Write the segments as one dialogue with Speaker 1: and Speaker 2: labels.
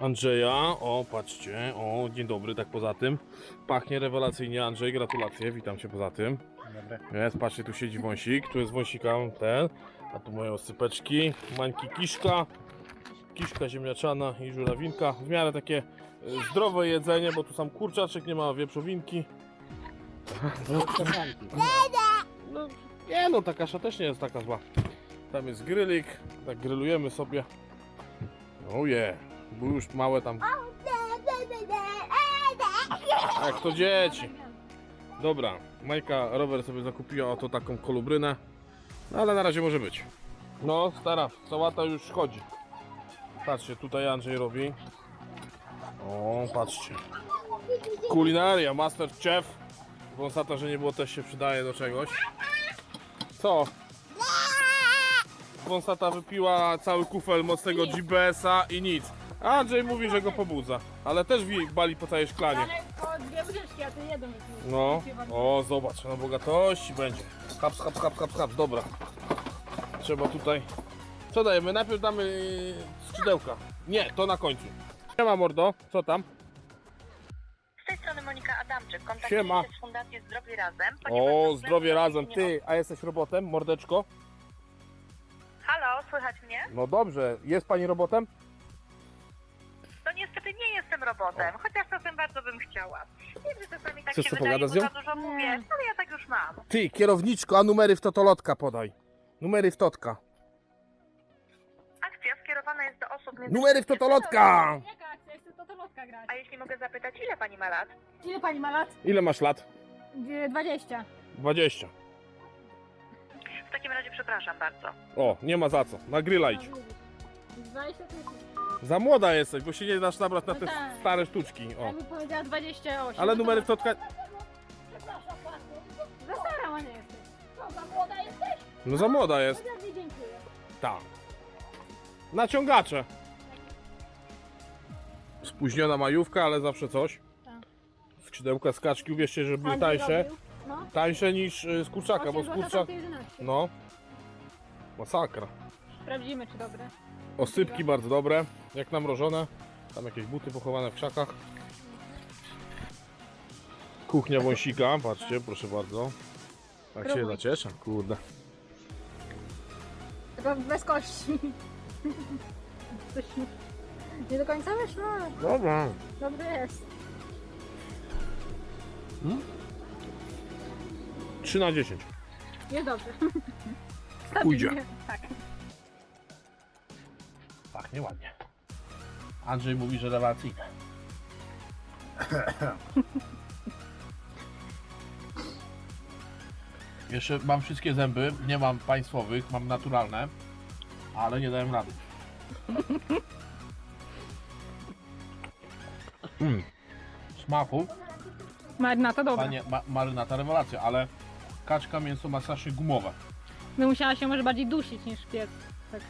Speaker 1: Andrzeja. O, patrzcie. O, dzień dobry, tak poza tym. Pachnie rewelacyjnie, Andrzej, gratulacje, witam cię poza tym.
Speaker 2: Dobre.
Speaker 1: Jest, patrzcie, tu siedzi wąsik, tu jest wąsika ten, a tu moje osypeczki, mańki kiszka, kiszka ziemniaczana i żurawinka. W miarę takie e, zdrowe jedzenie, bo tu sam kurczaczek, nie ma wieprzowinki. No, nie no, ta kasza też nie jest taka zła. Tam jest grylik, tak grylujemy sobie. Oje, bo już małe tam. Jak to dzieci. Dobra, Majka rower sobie zakupiła oto taką kolubrynę. No ale na razie może być. No, stara, sałata już chodzi. Patrzcie, tutaj Andrzej robi. O, patrzcie. Kulinaria, master chef. Wąsata, że nie było, też się przydaje do czegoś. Co? Wąsata wypiła cały kufel mocnego GBS-a i nic. A Andrzej mówi, że go pobudza. Ale też wi- bali po całej szklanie.
Speaker 3: Ale o dwie łyżeczki, a ty jedną.
Speaker 1: No, o zobacz, na bogatości będzie. Haps, haps, haps, haps, haps, dobra. Trzeba tutaj... Co dajemy? Najpierw damy skrzydełka. Nie, to na końcu. Siema mordo, co tam?
Speaker 4: Z tej strony Monika Adamczyk. Kontaktuję
Speaker 1: Siema.
Speaker 4: się z Fundacją Zdrowie Razem. ponieważ
Speaker 1: O, zdrowie razem.
Speaker 4: nie-
Speaker 1: Ty, a jesteś robotem, mordeczko?
Speaker 4: Halo, słychać mnie?
Speaker 1: No dobrze, jest pani robotem?
Speaker 4: Robotem, chociaż czasem bardzo bym chciała. Wiem, że czasami tak
Speaker 1: Chcesz
Speaker 4: się
Speaker 1: sobie
Speaker 4: wydaje,
Speaker 1: pogadać
Speaker 4: bo
Speaker 1: z nią?
Speaker 4: za dużo mówię, ale ja tak już mam.
Speaker 1: Ty, kierowniczko, a numery w totolotka podaj. Numery w totka.
Speaker 4: Akcja skierowana jest do osób między...
Speaker 1: Numery w totolotka!
Speaker 3: Jaka akcja? Chcę to tolotka grać.
Speaker 4: A jeśli mogę zapytać, ile pani ma lat?
Speaker 3: Ile pani ma lat?
Speaker 1: Ile masz lat?
Speaker 3: Dwie- 20.
Speaker 1: 20.
Speaker 4: W takim razie przepraszam bardzo.
Speaker 1: O, nie ma za co. Na grilla idź.
Speaker 3: 20 tysięcy.
Speaker 1: Za młoda jesteś, bo się nie dasz nabrać na te
Speaker 3: No tak.
Speaker 1: stare sztuczki. O.
Speaker 3: Ja bym powiedziała 28.
Speaker 1: Ale
Speaker 3: No
Speaker 1: numery w totka...
Speaker 3: Przepraszam bardzo. Za stara ma nie jesteś. Co, za młoda jesteś?
Speaker 1: No za młoda jest.
Speaker 3: Bardzo dziękuję.
Speaker 1: Tak. Naciągacze. Spóźniona majówka, ale zawsze coś.
Speaker 3: Tak.
Speaker 1: Skrzydełka z kaczki, uwierzcie, że były tańsze.
Speaker 3: No.
Speaker 1: Tańsze niż y, z kurczaka, bo z
Speaker 3: 8 zł,
Speaker 1: kurczaka...
Speaker 3: tamte 11.
Speaker 1: No. Masakra.
Speaker 3: Sprawdzimy, czy dobre.
Speaker 1: Osypki bardzo dobre, jak namrożone. Tam jakieś buty pochowane w krzakach. Kuchnia wąsika, patrzcie, proszę bardzo. Tak się
Speaker 3: Próbuj.
Speaker 1: zacieszę, kurde.
Speaker 3: Tylko bez kości. Coś nie do końca wyszło, ale
Speaker 1: Dobra.
Speaker 3: dobry jest.
Speaker 1: 3 na 10.
Speaker 3: Jest dobrze.
Speaker 1: Pójdzie.
Speaker 3: Stabilnie. Tak.
Speaker 1: Pachnie ładnie. Andrzej mówi, że rewelacyjne. Jeszcze mam wszystkie zęby, nie mam państwowych, mam naturalne, ale nie dałem rady. Mm. Smaku,
Speaker 3: Marynata dobra.
Speaker 1: panie, ma, marynata rewelacja, ale kaczka mięso ma strasznie gumowe.
Speaker 3: By musiała się może bardziej dusić niż piec. Tak.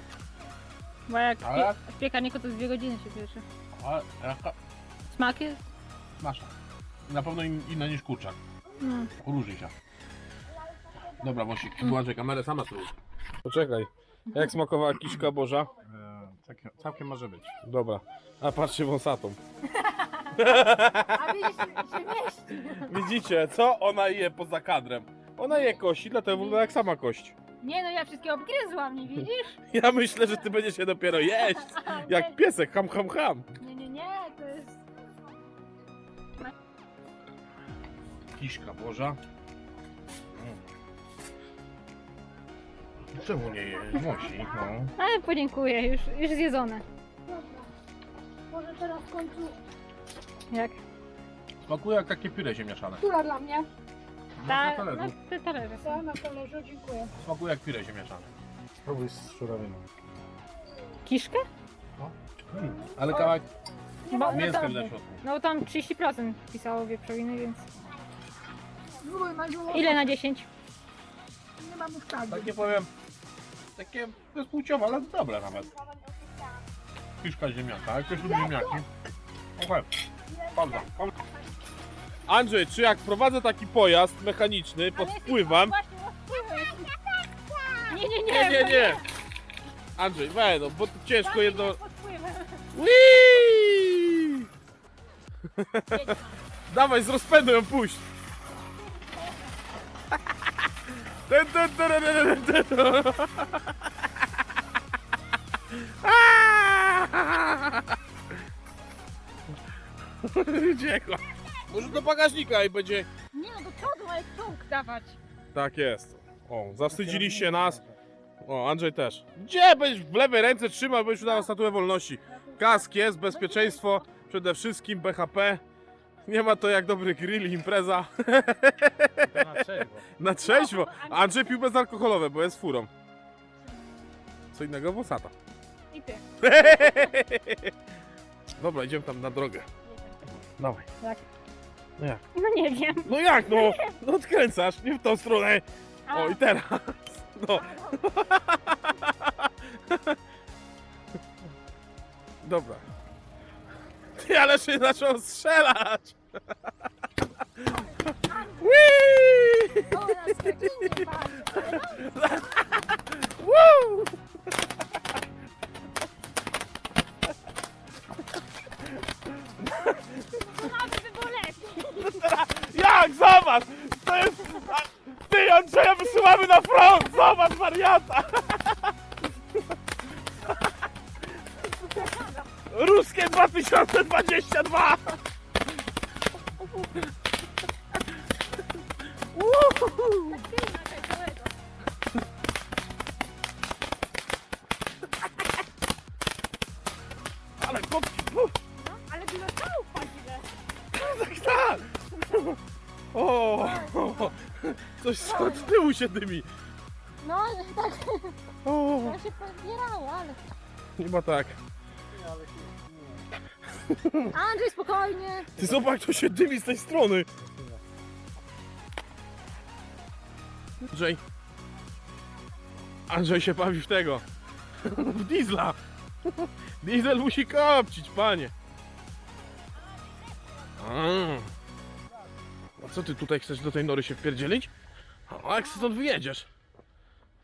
Speaker 3: Bo jak
Speaker 1: Ale-
Speaker 3: Ale... w piekarniku to z dwie godziny się pieczy.
Speaker 1: Ale jaka
Speaker 3: Smak jest?
Speaker 1: smaczna. Na pewno in, inna niż kurczak.
Speaker 3: Mm.
Speaker 1: Różni się. Dobra, Wosik, włączę kamerę, sama spróbuj. Poczekaj, jak smakowała kiszka Boża?
Speaker 2: Całkiem, całkiem może być.
Speaker 1: Dobra, a patrzcie wąsatą.
Speaker 3: A widzisz, się mieści.
Speaker 1: Widzicie, co ona je poza kadrem? Ona je kości, dlatego wygląda jak sama kość.
Speaker 3: Nie no, ja wszystkie obgryzłam, nie widzisz?
Speaker 1: Ja myślę, że ty będziesz je dopiero jeść. Jak piesek, ham, ham, ham.
Speaker 3: Nie, nie, nie, to jest...
Speaker 1: Kiszka Boża. Czemu nie je? No.
Speaker 3: Ale podziękuję, już, już zjedzone. Może teraz w końcu... Jak?
Speaker 1: Smakuje jak takie pire ziemniaczane.
Speaker 3: Która dla mnie?
Speaker 1: Na
Speaker 3: Ta,
Speaker 1: talerzu.
Speaker 3: na te talerze. Ta, na talerzu, dziękuję.
Speaker 1: Smakuje jak pire ziemniaczane.
Speaker 2: Spróbuj z żurawiną.
Speaker 3: Kiszkę?
Speaker 1: Ale kawałek
Speaker 3: Bo, no,
Speaker 1: mięska
Speaker 3: to,
Speaker 1: na środku.
Speaker 3: no tam 30% pisało wieprzowiny, więc... Ile na 10?
Speaker 1: Takie powiem, takie bezpłciowe, ale dobre nawet. Kiszka ziemniaka, jak ktoś lubi ziemniaki. Okej, pauza. pauza. Andrzej, czy jak prowadzę taki pojazd mechaniczny pod wpływem...
Speaker 3: Nie, nie, nie.
Speaker 1: Nie, nie, nie! Andrzej, weź no, bo to ciężko jedno... Whee! Dawaj, z rozpędu ją puść. Ten, ten, ten, ten, ten, ten. Aaaa! Uciekła. Może do bagażnika i będzie...
Speaker 3: Nie no, do przodu, ale ciąg dawać.
Speaker 1: Tak jest. O, zawstydziliście nas. O, Andrzej też. Gdzie będziesz w lewej ręce trzymał, będziesz dał statuę wolności. Kask jest, bezpieczeństwo, przede wszystkim BHP. Nie ma to jak dobry grill, impreza.
Speaker 2: To na trzeźwo.
Speaker 1: Na trzeźwo. A Andrzej pił bezalkoholowe, bo jest furą. Co innego włosata.
Speaker 3: I ty.
Speaker 1: Dobra, idziemy tam na drogę. Dawaj.
Speaker 3: Jak?
Speaker 1: No jak?
Speaker 3: No nie wiem.
Speaker 1: No jak no? No odkręcasz, nie w tą stronę.
Speaker 3: A,
Speaker 1: O i teraz. No. Dobra. Ty, ale się zaczął strzelać! Whee!
Speaker 3: O.
Speaker 1: Woo! Coś z tyłu się dymi.
Speaker 3: No, tak,
Speaker 1: O,
Speaker 3: to się pozbierało, ale...
Speaker 1: chyba tak.
Speaker 3: Andrzej, spokojnie.
Speaker 1: Ty zobacz, to się dymi z tej strony. Andrzej. Andrzej się bawi w tego. W diesla. Diesel musi kopcić, panie. A. A co ty tutaj chcesz do tej nory się wpierdzielić? A jak stąd wyjedziesz?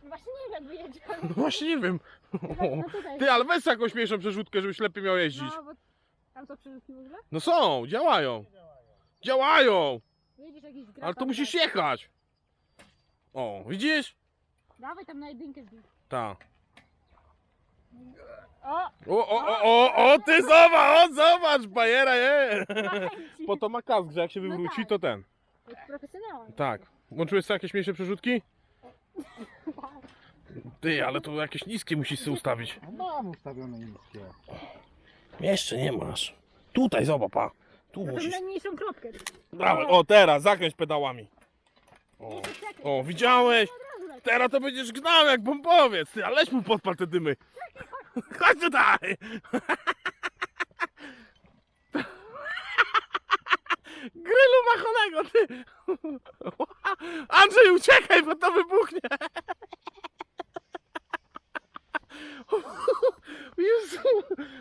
Speaker 3: Właśnie nie wiem, wyjedzie.
Speaker 1: No właśnie nie wiem.
Speaker 3: No tutaj.
Speaker 1: Ty, ale weź sobie jakąś mniejszą przerzutkę, żebyś lepiej miał jeździć.
Speaker 3: No, bo tam są przerzutki w ogóle?
Speaker 1: No są, działają. Działają,
Speaker 3: Widzisz jakiś gra
Speaker 1: ale to musisz jechać. O, widzisz?
Speaker 3: Dawaj tam na jedynkę zbij.
Speaker 1: Tak.
Speaker 3: O,
Speaker 1: O, o, o, o, o, ty zobacz, o, zobacz, bajera je. Po to ma kask, że jak się
Speaker 3: No
Speaker 1: wywróci,
Speaker 3: tak.
Speaker 1: to ten.
Speaker 3: Jest profesjonalny.
Speaker 1: Tak. Włączyłeś sobie jakieś mniejsze przerzutki? Ty, ale to jakieś niskie musisz sobie ustawić.
Speaker 2: Mam ustawione niskie.
Speaker 1: Jeszcze nie masz. Tutaj, zobacz, pa. Tu
Speaker 3: to
Speaker 1: musisz.
Speaker 3: najmniejszą kropkę.
Speaker 1: Dawaj, o, teraz, zakręć pedałami. O, o widziałeś? Teraz to będziesz gnał jak bombowiec, ty, aleś mu podpal te dymy. Chodź tutaj! Grylu machonego, ty! Andrzej, uciekaj, bo to wybuchnie! Jezu!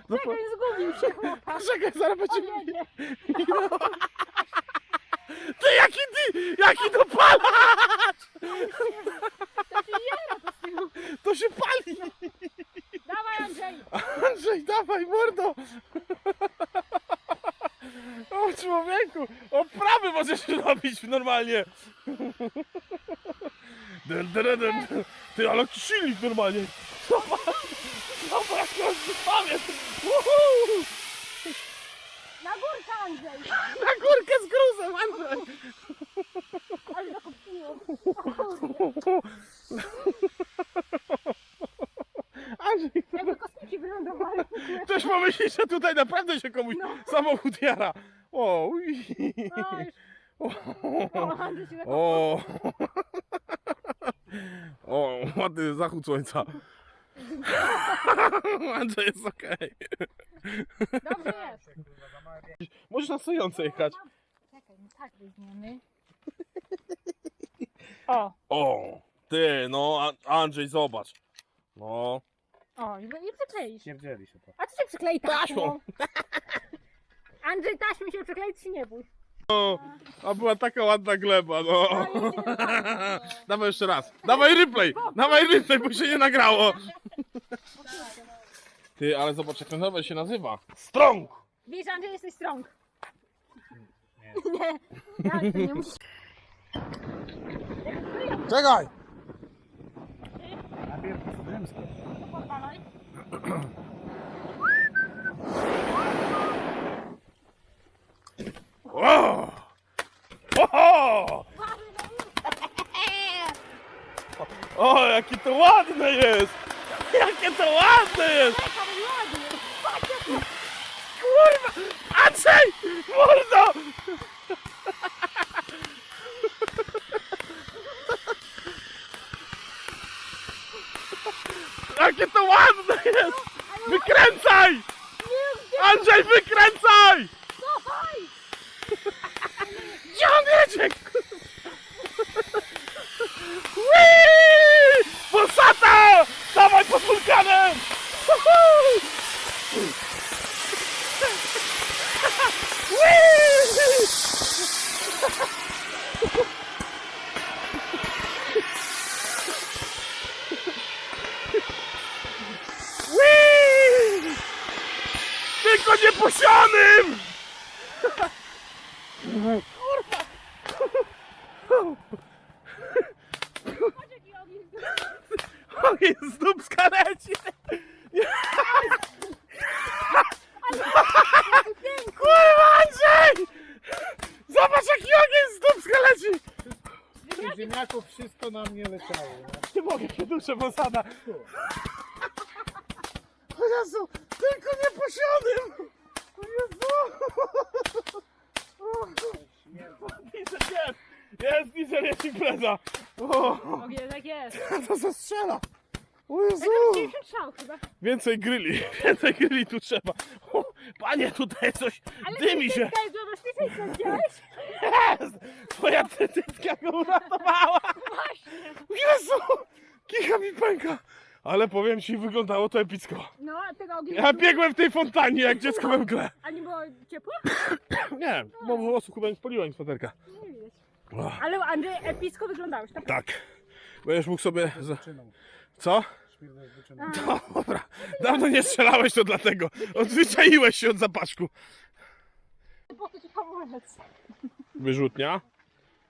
Speaker 1: No, po-
Speaker 3: Czekaj, zgubił się chłopak.
Speaker 1: Czekaj, zaraz będzie...
Speaker 3: Odjedzie.
Speaker 1: Ty, jaki ty, jaki dopalacz!
Speaker 3: To się jera to z tyłu.
Speaker 1: To się pali!
Speaker 3: Dawaj Andrzej.
Speaker 1: Andrzej, dawaj, mordo! O człowieku! Oprawy możesz robić normalnie! Dun, dun, dun. Ty, ale jaki silnik normalnie! Zobacz! Zobacz, jak on Woohoo!
Speaker 3: Na górkę Andrzej.
Speaker 1: Na górkę z gruzem, Andrzej!
Speaker 3: Ale zakopciło. O kurde.
Speaker 1: Andrzej,
Speaker 3: Jakby kosmici wylądowali.
Speaker 1: ktoś pomyśli, że tutaj naprawdę się komuś samochód jara. O, ui.
Speaker 3: No już.
Speaker 1: O,
Speaker 3: O, Andrzej zakopcił.
Speaker 1: o. O, ładny zachód słońca. Andrzej jest okej.
Speaker 3: Dobrze jest.
Speaker 1: Możesz na stojąco jechać.
Speaker 3: Czekaj, no tak weźmiemy. O,
Speaker 1: O, ty, no Andrzej, zobacz. No,
Speaker 3: o, i i przykleisz.
Speaker 2: Nie wzięli się to.
Speaker 3: A co się przyklei taśmą? Andrzej, taśmą się przykleić czy nie bój?
Speaker 1: A była taka ładna gleba, no. Dawaj jeszcze raz. Dawaj replay, dawaj replay, bo się nie nagrało. Ty, ale zobacz jak ten rower się nazywa. Strong!
Speaker 3: Wiesz, Andrzej, jesteś strong. Nie, tak, to nie musisz.
Speaker 1: Czekaj!
Speaker 2: Najpierw rzymsko.
Speaker 1: O! Oho! O, jakie to ładne jest! Jakie to ładne jest! Kurwa! Andrzej! Mordo! Jakie to ładne jest! Wykręcaj! Andrzej, wykręcaj! Gdzie on jedzie? Whee! Polsata! Dawaj pod wulkanem! Woohoo! Whee! Whee! Tylko nie posianym! O, jest dubska leci! Kurwa Andrzej! Zobacz jaki ogień z dubska leci!
Speaker 2: Z tych ziemniaków wszystko na mnie leciało. no.
Speaker 1: Nie mogę się duszę, bo sada. O Jezu, tylko nie posiadym! O Jezu! Diesel jest! Jest diesel, jest impreza! O,
Speaker 3: Ogień, tak jest.
Speaker 1: to zastrzela! O Jezu!
Speaker 3: Dzisiejszy strzał chyba.
Speaker 1: Więcej gryli, więcej gryli tu trzeba. O, panie, tutaj coś dymi się. Jest! Twoja tytytka go uratowała!
Speaker 3: Właśnie.
Speaker 1: Jezu! Kicha mi pęka! Ale powiem ci, wyglądało to epicko.
Speaker 3: No, a tego ogień...
Speaker 1: Ja biegłem w tej fontannie jak dziecko we mgle.
Speaker 3: A nie było ciepło?
Speaker 1: Nie, bo włosów chyba nie spoliła nic fotelka.
Speaker 3: Nie widać. Ale Andrzej, epicko wyglądałeś, tak?
Speaker 1: tak. Będziesz mógł sobie... Z...
Speaker 2: Wyczyną.
Speaker 1: Co? Dobra, dawno nie strzelałeś to dlatego. Odzwyczaiłeś się od zapaszku.
Speaker 3: Po co ci hamulec?
Speaker 1: Wyrzutnia?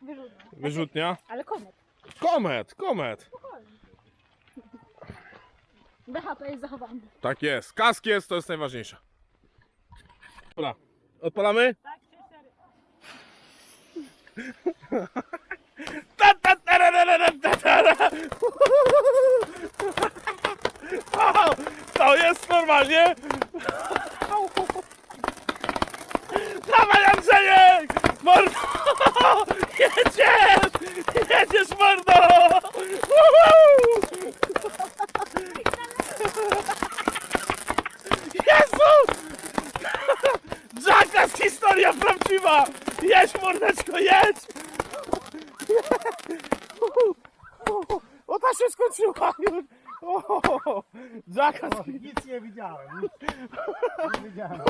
Speaker 3: Wyrzutnia.
Speaker 1: Wyrzutnia?
Speaker 3: Ale komet.
Speaker 1: Komet, komet.
Speaker 3: BHP jest zachowany.
Speaker 1: Tak jest. Kask jest, to jest najważniejsze. Dobra, odpalamy?
Speaker 3: Tak,
Speaker 1: 3, 4. historia prawdziwa! Jedź mordeczko, jedź! O, ta się skończyła już! O!
Speaker 2: O, nic nie widziałem. Nic nie widziałem.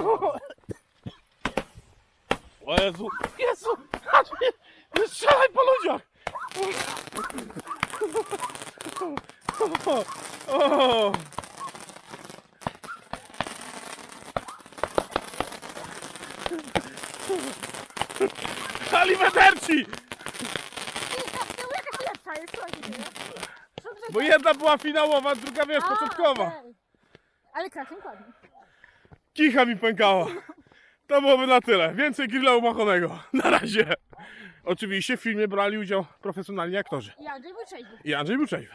Speaker 1: O Jezu! Jezu! Nie, strzelaj po ludziach! O, o. Alimenterci!
Speaker 3: Jakaś lepsza jest,
Speaker 1: Bo jedna była finałowa, druga wiesz,
Speaker 3: A,
Speaker 1: początkowa.
Speaker 3: okej. Ale krakiem kładnie.
Speaker 1: Kicha mi pękała. To byłoby na tyle. Więcej grilla umachonego. Na razie. Oczywiście w filmie brali udział profesjonalni aktorzy.
Speaker 3: I Andrzej był trzeźwy.
Speaker 1: I Andrzej był trzeźwy.